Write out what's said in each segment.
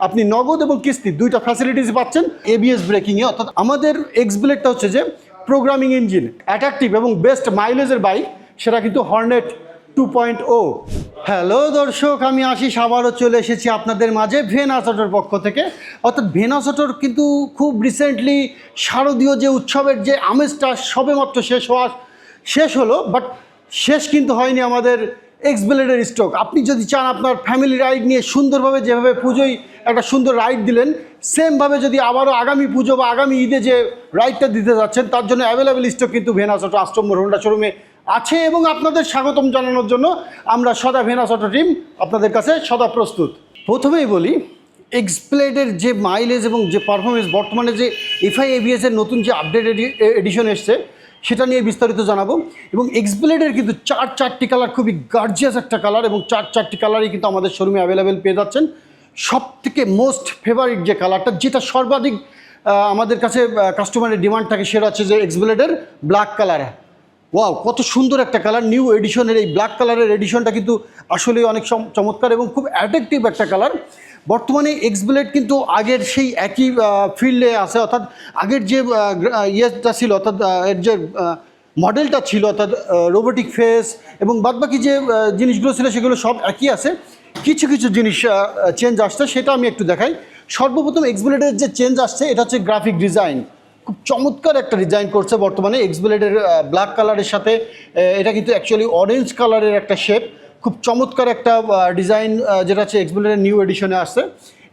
আপনি নগদ এবং কিস্তি দুইটা ফ্যাসিলিটিস পাচ্ছেন এবিএস ব্রেকিংয়ে অর্থাৎ আমাদের এক্স ব্লেডটা হচ্ছে যে প্রোগ্রামিং ইঞ্জিন অ্যাট্রাকটিভ এবং বেস্ট মাইলেজের বাইক সেটা কিন্তু Hornet two point O hello দর্শক, আমি আশিস, আবারও চলে এসেছি আপনাদের মাঝে ভেনাসটোর পক্ষ থেকে। অর্থাৎ ভেনাসটোর কিন্তু খুব রিসেন্টলি শারদীয় যে উৎসবের যে আমেজটা সবেমাত্র শেষ হওয়া, শেষ হলো বাট শেষ কিন্তু হয়নি আমাদের এক্স ব্লেডের স্টক আপনি যদি চান আপনার ফ্যামিলি রাইড নিয়ে সুন্দরভাবে যেভাবে পুজোয় একটা সুন্দর রাইড দিলেন সেমভাবে যদি আবারও আগামী পুজো বা আগামী ঈদে যে রাইডটা দিতে যাচ্ছেন, তার জন্য অ্যাভেলেবেল স্টক কিন্তু ভেনাস অটো আশ্রম হোন্ডা শোরুমে আছে এবং আপনাদের স্বাগতম জানানোর জন্য আমরা সদা ভেনাস অটো টিম আপনাদের কাছে সদা প্রস্তুত। প্রথমেই বলি এক্সপ্লেডের যে মাইলেজ এবং যে পারফরমেন্স বর্তমানে যে এফআই এবিএস এর নতুন যে আপডেট এডিশন এসছে সেটা নিয়ে বিস্তারিত জানাব। এবং এক্সব্লেডের কিন্তু চার চারটি কালার খুবই গার্জিয়াস একটা কালার এবং চার চারটি কালারই কিন্তু আমাদের শোরুমে অ্যাভেলেবেল পেয়ে যাচ্ছেন। সব থেকে মোস্ট ফেভারিট যে কালারটা যেটা সর্বাধিক আমাদের কাছে কাস্টমারের ডিমান্ড থাকে সেটা হচ্ছে যে এক্সব্লেডের ব্ল্যাক কালার ওয়াও কত সুন্দর একটা কালার নিউ এডিশনের এই ব্ল্যাক কালারের এডিশনটা কিন্তু আসলেই অনেক চমৎকার এবং খুব অ্যাট্রাকটিভ একটা কালার বর্তমানে এক্সব্লেড কিন্তু আগের সেই একই ফিল্ডে আছে, অর্থাৎ আগের যে ইয়েটা ছিল, অর্থাৎ এর যে মডেলটা ছিল, অর্থাৎ রোবোটিক ফেস এবং বাদবাকি যে জিনিসগুলো ছিল সেগুলো সব একই আছে। কিছু কিছু জিনিস চেঞ্জ আসছে, সেটা আমি একটু দেখাই। সর্বপ্রথম এক্সব্লেডের যে চেঞ্জ আসছে, এটা হচ্ছে গ্রাফিক ডিজাইন খুব চমৎকার একটা ডিজাইন করছে বর্তমানে এক্সব্লেডের ব্ল্যাক কালারের সাথে। এটা কিন্তু অ্যাকচুয়ালি অরেঞ্জ কালারের একটা শেপ খুব চমৎকার একটা ডিজাইন যেটা হচ্ছে এক্সব্লেডের নিউ এডিশনে আসছে।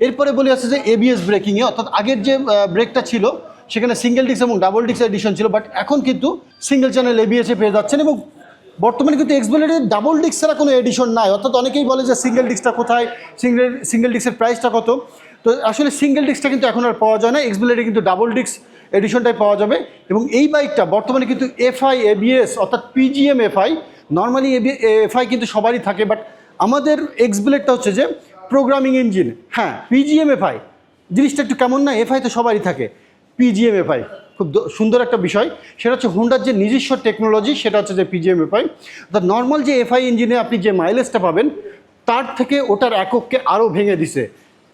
এরপরে বলি আছে যে এবিএস ব্রেকিংয়ে অর্থাৎ আগের যে ব্রেকটা ছিল, সেখানে সিঙ্গেল ডিস্ক এবং ডাবল ডিস্ক এডিশন ছিল বাট এখন কিন্তু সিঙ্গেল চ্যানেল এবিএসে পেয়ে যাচ্ছেন এবং বর্তমানে কিন্তু এক্সব্লেডের ডাবল ডিস্ক ছাড়া কোনো এডিশন নাই। অর্থাৎ অনেকেই বলে যে সিঙ্গেল ডিস্কটা কোথায় সিঙ্গেল সিঙ্গেল ডিস্কের প্রাইসটা কত? তো আসলে সিঙ্গেল ডিস্কটা কিন্তু এখন আর পাওয়া যায় না এক্সব্লেডে কিন্তু ডাবল ডিস্ক এডিশনটাই পাওয়া যাবে। এবং এই বাইকটা বর্তমানে কিন্তু এফআই এবিএস অর্থাৎ পিজিএম এফআই নর্মালি এফআই কিন্তু সবারই থাকে বাট আমাদের এক্সব্লেডটা হচ্ছে যে প্রোগ্রামিং ইঞ্জিন হ্যাঁ পিজিএম এফআই জিনিসটা একটু কেমন না এফআই তো সবারই থাকে। পিজিএম এফআই খুব সুন্দর একটা বিষয়। সেটা হচ্ছে হোন্ডার যে নিজস্ব টেকনোলজি সেটা হচ্ছে যে পিজিএম এফআই অর্থাৎ নর্মাল যে এফআই ইঞ্জিনে আপনি যে মাইলেজটা পাবেন, তার থেকে ওটার একককে আরও ভেঙে দিছে।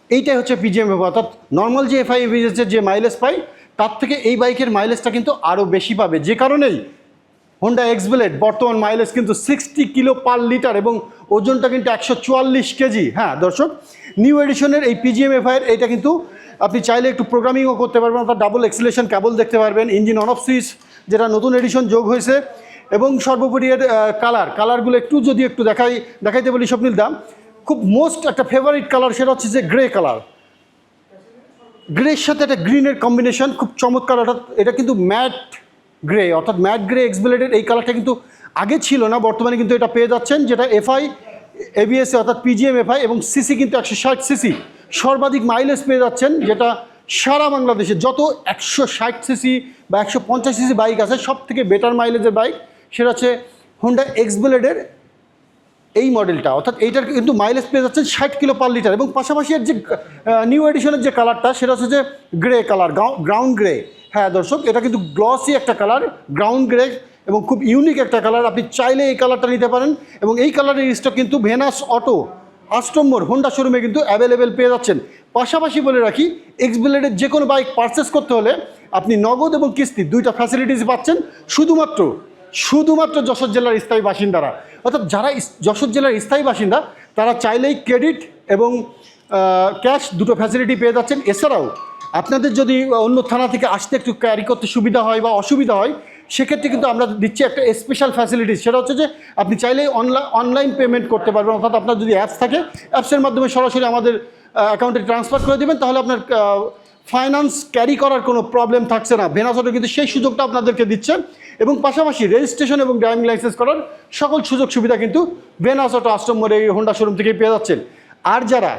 এইটাই হচ্ছে পিজিএম এফআই অর্থাৎ নর্মাল যে এফআই যে মাইলেজ পাই, তার থেকে এই বাইকের মাইলেজটা কিন্তু আরও বেশি পাবে। যে কারণেই হোন্ডা এক্সব্লেড বর্তমান মাইলেজ কিন্তু সিক্সটি কিলো পার লিটার এবং ওজনটা কিন্তু একশো চুয়াল্লিশ কেজি। হ্যাঁ দর্শক নিউ এডিশনের এই পিজিএম এফআইয়ের এটা কিন্তু আপনি চাইলে একটু প্রোগ্রামিংও করতে পারবেন, অর্থাৎ ডাবল এক্সিলেশন ক্যাবল দেখতে পারবেন ইঞ্জিন অন অফ সুইচ যেটা নতুন এডিশন যোগ হয়েছে, এবং সর্বোপরি এর কালার কালারগুলো একটু যদি একটু দেখাই, দেখাইতে বলি স্বপ্নিল দাম খুব মোস্ট একটা ফেভারিট কালার সেটা হচ্ছে যে গ্রে কালার গ্রের সাথে একটা গ্রিনের কম্বিনেশন খুব চমৎকার এটা কিন্তু ম্যাট গ্রে অর্থাৎ ম্যাট গ্রে এক্সবেলেটেড এই কালারটা কিন্তু আগে ছিল না, বর্তমানে কিন্তু এটা পেয়ে যাচ্ছেন, যেটা এফআই এবিএসএ অর্থাৎ পিজিএম এফআই এবং সিসি কিন্তু একশো ষাট সিসি সর্বাধিক মাইলেজ পেয়ে যাচ্ছেন, যেটা সারা বাংলাদেশে যত একশো ষাট সিসি বা একশো পঞ্চাশ সিসি বাইক আছে সব থেকে বেটার মাইলেজের বাইক সেটা হচ্ছে হোন্ডা এক্সবেলেডের এই মডেলটা অর্থাৎ এইটার কিন্তু মাইলেজ পেয়ে যাচ্ছেন ষাট কিলো পার লিটার এবং পাশাপাশি এর যে নিউ এডিশনের যে কালারটা সেটা হচ্ছে যে গ্রে কালার গ্রাউন্ড গ্রে হ্যাঁ দর্শক, এটা কিন্তু গ্লসি একটা কালার গ্রাউন্ড গ্রে এবং খুব ইউনিক একটা কালার আপনি চাইলে এই কালারটা নিতে পারেন এবং এই কালারের স্টক কিন্তু ভেনাস অটো আস্টম্বর হোন্ডা শোরুমে কিন্তু অ্যাভেলেবেল পেয়ে যাচ্ছেন। পাশাপাশি বলে রাখি এক্সব্লেডের যে কোনো বাইক পারচেস করতে হলে আপনি নগদ এবং কিস্তি দুইটা ফ্যাসিলিটিস পাচ্ছেন। শুধুমাত্র শুধুমাত্র যশোর জেলার স্থায়ী বাসিন্দারা। অর্থাৎ যারা যশোর জেলার স্থায়ী বাসিন্দা, তারা চাইলেই ক্রেডিট এবং ক্যাশ দুটো ফ্যাসিলিটি পেয়ে যাচ্ছেন। এছাড়াও আপনাদের যদি অন্য থানা থেকে আসতে একটু ক্যারি করতে সুবিধা হয় বা অসুবিধা হয়, সেক্ষেত্রে কিন্তু আমরা দিচ্ছি একটা স্পেশাল ফ্যাসিলিটিস সেটা হচ্ছে যে, আপনি চাইলেই অনলাইন অনলাইন পেমেন্ট করতে পারবেন। অর্থাৎ আপনার যদি অ্যাপস থাকে অ্যাপসের মাধ্যমে সরাসরি আমাদের অ্যাকাউন্টে ট্রান্সফার করে দেবেন, তাহলে আপনার ফাইন্যান্স ক্যারি করার কোনো প্রবলেম থাকছে না। ভেনাসটো কিন্তু সেই সুযোগটা আপনাদেরকে দিচ্ছে। এবং পাশাপাশি রেজিস্ট্রেশন এবং ড্রাইভিং লাইসেন্স করার সকল সুযোগ সুবিধা কিন্তু ভেনাস অটো আশ্রমর এই হোন্ডা শোরুম থেকেই পেয়ে যাচ্ছেন। আর যারা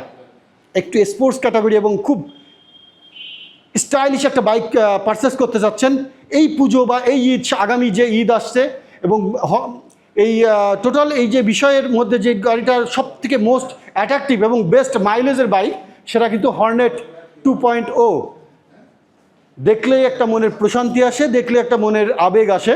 একটু স্পোর্টস ক্যাটাগরি এবং খুব স্টাইলিশ একটা বাইক পারচেস করতে চাচ্ছেন এই পুজো বা এই ঈদ, আগামী যে ঈদ আসছে এবং এই টোটাল এই যে বিষয়ের মধ্যে যে গাড়িটা সব থেকে মোস্ট অ্যাট্রাকটিভ এবং বেস্ট মাইলেজের বাইক সেটা কিন্তু হর্নেট টু পয়েন্ট ও দেখলেই একটা মনের প্রশান্তি আসে, দেখলে একটা মনের আবেগ আসে।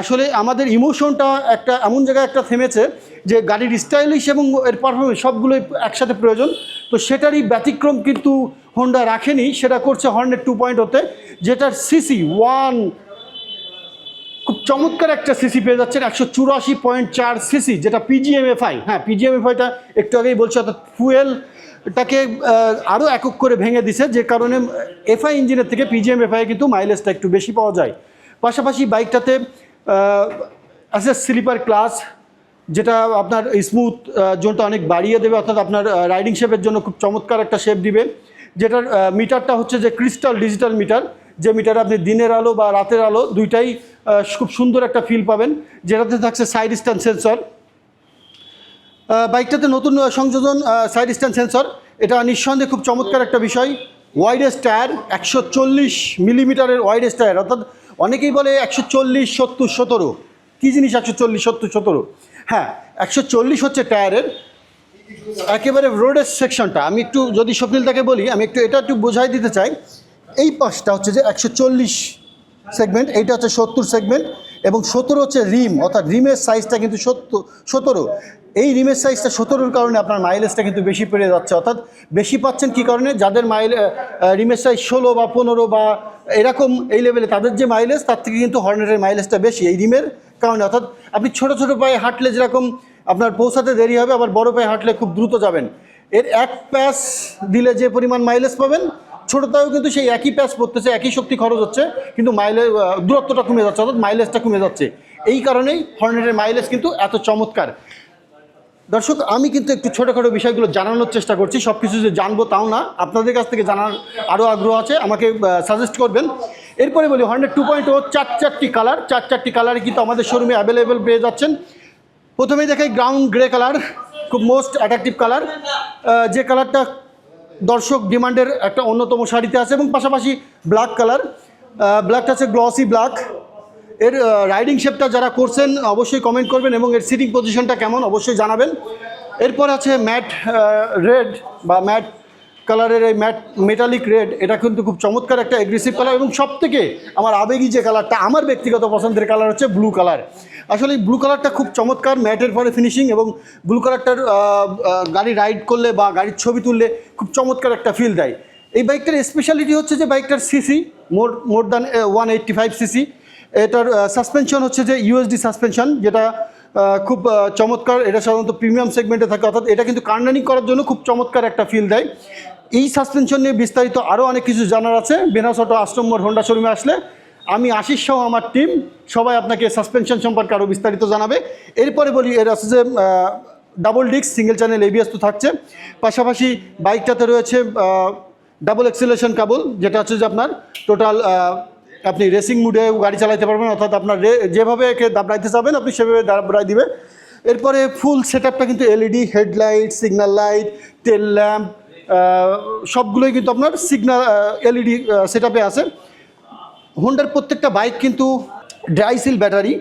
আসলে আমাদের ইমোশনটা একটা এমন জায়গায় একটা থেমেছে যে গাড়ির স্টাইলিশ এবং এর পারফরমেন্স সবগুলোই একসাথে প্রয়োজন। তো সেটারই ব্যতিক্রম কিন্তু হোন্ডা রাখেনি, সেটা করছে হর্নেট টু পয়েন্ট হতে যেটার সিসি ওয়ান খুব চমৎকার একটা সিসি পেয়ে যাচ্ছেন, একশো চুরাশি পয়েন্ট চার সিসি যেটা পিজিএমএফআই হ্যাঁ পিজিএমএফআইটা একটু আগেই বলছি, অর্থাৎ ফুয়েলটাকে আরও একক করে ভেঙে দিছে, যে কারণে এফআই ইঞ্জিনের থেকে পিজিএমএফআই কিন্তু মাইলেজটা একটু বেশি পাওয়া যায়। পাশাপাশি বাইকটাতে আছে স্লিপার ক্লাস যেটা আপনার স্মুথ জোনটা অনেক বাড়িয়ে দেবে, অর্থাৎ আপনার রাইডিং শেপের জন্য খুব চমৎকার একটা শেপ দিবে। যেটার মিটারটা হচ্ছে যে ক্রিস্টাল ডিজিটাল মিটার যে মিটারে আপনি দিনের আলো বা রাতের আলো দুইটাই খুব সুন্দর একটা ফিল পাবেন, যেটাতে থাকছে সাইড স্ট্যান্ড সেন্সর বাইকটাতে নতুন সংযোজন সাইড স্ট্যান্ড সেন্সর এটা নিঃসন্দেহে খুব চমৎকার একটা বিষয়। ওয়াইডেস্ট টায়ার একশো চল্লিশ মিলিমিটারের ওয়াইডেস্ট টায়ার অর্থাৎ অনেকেই বলে একশো চল্লিশ, সত্তর, সতেরো। কী জিনিস একশো চল্লিশ, সত্তর, সতেরো? হ্যাঁ একশো চল্লিশ হচ্ছে টায়ারের একেবারে রোডের সেকশনটা। আমি একটু যদি স্বপ্নিলটাকে বলি, আমি একটু এটা একটু বোঝাই দিতে চাই। এই পাশটা হচ্ছে যে একশো চল্লিশ সেগমেন্ট, এইটা হচ্ছে সত্তর সেগমেন্ট এবং সতেরো হচ্ছে রিম, অর্থাৎ রিমের সাইজটা কিন্তু সত্তর, সতেরো। এই রিমের সাইজটা সতেরোর কারণে আপনার মাইলেজটা কিন্তু বেশি পেরে যাচ্ছে। অর্থাৎ বেশি পাচ্ছেন কী কারণে? যাদের মাইল রিমের সাইজ ষোলো বা পনেরো বা এরকম এই লেভেলে তাদের যে মাইলেজ তার থেকে কিন্তু হর্নেটের মাইলেজটা বেশি এই রিমের কারণে। অর্থাৎ আপনি ছোটো ছোটো পায়ে হাঁটলে যেরকম আপনার পৌঁছাতে দেরি হবে, আবার বড় পায়ে হাঁটলে খুব দ্রুত যাবেন। এর এক প্যাস দিলে যে পরিমাণ মাইলেজ পাবেন ছোটোটাও কিন্তু সেই একই প্যাচ পড়তেছে, একই শক্তি খরচ হচ্ছে, কিন্তু মাইলেজ দূরত্বটা কমে যাচ্ছে, অর্থাৎ মাইলেজটা কমে যাচ্ছে। এই কারণেই হর্নেটের মাইলেজ কিন্তু এত চমৎকার। দর্শক, আমি কিন্তু একটু ছোটোখাটো বিষয়গুলো জানানোর চেষ্টা করছি। সব কিছু যে জানব তাও না। আপনাদের কাছ থেকে জানার আরও আগ্রহ আছে। আমাকে সাজেস্ট করবেন। এরপরে বলি হর্নেট টু পয়েন্ট ও চার চারটি কালার চার চারটি কালারে কিন্তু আমাদের শোরুমে অ্যাভেলেবেল পেয়ে যাচ্ছেন। প্রথমেই দেখাই গ্রাউন্ড গ্রে কালার খুব মোস্ট অ্যাট্রাকটিভ কালার যে কালারটা দর্শক ডিমান্ডের একটা অন্যতম শাড়িতে আছে এবং পাশাপাশি ব্ল্যাক কালার ব্ল্যাকটা আছে গ্লসি ব্ল্যাক এর রাইডিং শেপটা যারা করছেন, অবশ্যই কমেন্ট করবেন এবং এর সিটিং পজিশনটা কেমন, অবশ্যই জানাবেন। এরপর আছে ম্যাট রেড বা ম্যাট কালারের এই ম্যাট মেটালিক রেড এটা কিন্তু খুব চমৎকার একটা এগ্রেসিভ কালার এবং সব থেকে আমার আবেগী যে কালারটা আমার ব্যক্তিগত পছন্দের কালার হচ্ছে ব্লু কালার আসলে এই ব্লু কালারটা খুব চমৎকার ম্যাটের পরে ফিনিশিং এবং ব্লু কালারটার গাড়ি রাইড করলে বা গাড়ির ছবি তুললে খুব চমৎকার একটা ফিল দেয়। এই বাইকটার স্পেশালিটি হচ্ছে যে বাইকটার CC more more than one eighty five CC এটার সাসপেনশন হচ্ছে যে ইউএসডি সাসপেনশন যেটা খুব চমৎকার। এটা সাধারণত প্রিমিয়াম সেগমেন্টে থাকে, অর্থাৎ এটা কিন্তু কার্নানিং করার জন্য খুব চমৎকার একটা ফিল দেয়। এই সাসপেনশন নিয়ে বিস্তারিত আরও অনেক কিছু জানার আছে। বেনাস অটো আশ্রমর হোন্ডা শোরুমে আসলে আমি আশিস সহ আমার টিম সবাই আপনাকে সাসপেনশন সম্পর্কে আরও বিস্তারিত জানাবে। এরপরে বলি, এর আছে যে double disc single channel ABS তো থাকছে। পাশাপাশি বাইকটাতে রয়েছে ডাবল এক্সেলেশন কাবল যেটা হচ্ছে যে আপনার টোটাল আপনি রেসিং মুডে গাড়ি চালাতে পারবেন, অর্থাৎ আপনার যেভাবে একে দাবড়াইতে চাবেন, আপনি সেভাবে দাবড়াই দিবে এরপরে ফুল সেট কিন্তু LED headlight signal light tail lamp সবগুলোই কিন্তু আপনার সিগন্যাল এলইডি সেট আছে। হোন্ডার প্রত্যেকটা বাইক কিন্তু dry seal battery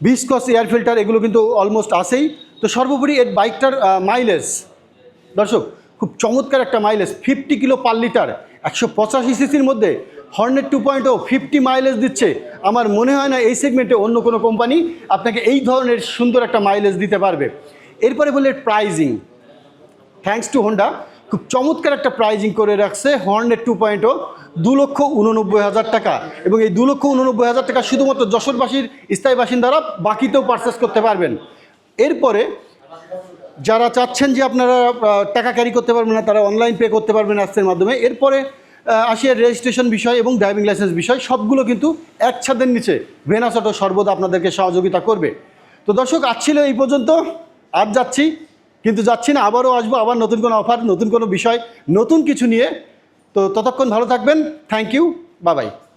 viscous air filter এগুলো কিন্তু অলমোস্ট আসেই তো সর্বোপরি এর বাইকটার মাইলেজ দর্শক, খুব চমৎকার একটা mileage fifty kilo per litre একশো পঁচাশি সিসির মধ্যে। Hornet two point O fifty mileage দিচ্ছে। আমার মনে হয় না এই সেগমেন্টে অন্য কোনো কোম্পানি আপনাকে এই ধরনের সুন্দর একটা মাইলেজ দিতে পারবে। এরপরে বলে প্রাইজিং থ্যাঙ্কস টু হোন্ডা খুব চমৎকার একটা প্রাইজিং করে রাখছে হর্নেট টু পয়েন্টও দু লক্ষ উননব্বই হাজার টাকা। এবং এই দু লক্ষ উননব্বই হাজার টাকা শুধুমাত্র যশোরবাসীর স্থায়ী বাসিন্দারা বাকিতেও পারচেস করতে পারবেন। এরপরে যারা চাচ্ছেন যে আপনারা টাকা ক্যারি করতে পারবেন না, তারা অনলাইন পে করতে পারবেন অ্যাপসের মাধ্যমে। এরপরে আসি রেজিস্ট্রেশন বিষয় এবং ড্রাইভিং লাইসেন্স বিষয়, সবগুলো কিন্তু এক ছাদের নিচে। ভেনাস অটো সর্বদা আপনাদেরকে সহযোগিতা করবে। তো দর্শক আসছিল এই পর্যন্ত। আর যাচ্ছি, কিন্তু যাচ্ছি না, আবারও আসব, আবার নতুন কোনো অফার নতুন কোনো বিষয়, নতুন কিছু নিয়ে। তো ততক্ষণ ভালো থাকবেন। থ্যাংক ইউ বাবাই